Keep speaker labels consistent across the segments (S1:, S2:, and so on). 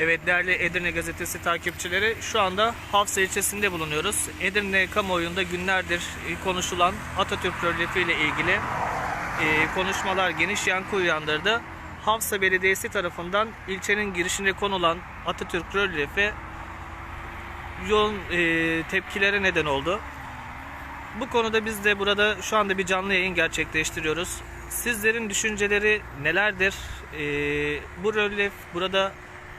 S1: Evet değerli Edirne Gazetesi takipçileri şu anda Hafsa ilçesinde bulunuyoruz. Edirne kamuoyunda günlerdir e, konuşulan Atatürk rölyefi ile ilgili e, konuşmalar geniş yankı uyandırdı. Hafsa Belediyesi tarafından ilçenin girişine konulan Atatürk rölyefi yoğun e, tepkilere neden oldu. Bu konuda biz de burada şu anda bir canlı yayın gerçekleştiriyoruz. Sizlerin düşünceleri nelerdir? Ee, bu rölyef burada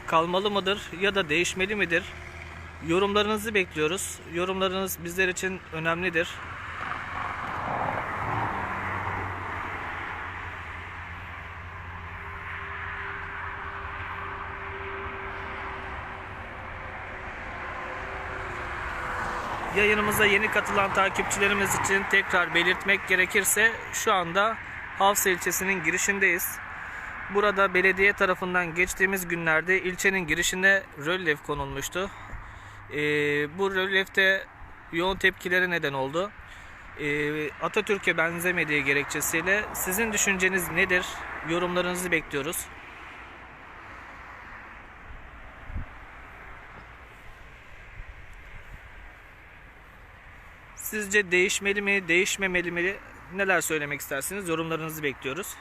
S1: kalmalı mıdır ya da değişmeli midir? Yorumlarınızı bekliyoruz. Yorumlarınız bizler için önemlidir. Yayınımıza yeni katılan takipçilerimiz için tekrar belirtmek gerekirse şu anda Havsa ilçesinin girişindeyiz. Burada belediye tarafından geçtiğimiz günlerde ilçenin girişine rölyef konulmuştu. Ee, bu rölyefte yoğun tepkilere neden oldu. Ee, Atatürk'e benzemediği gerekçesiyle sizin düşünceniz nedir? Yorumlarınızı bekliyoruz. Sizce değişmeli mi, değişmemeli mi? Neler söylemek istersiniz? Yorumlarınızı bekliyoruz.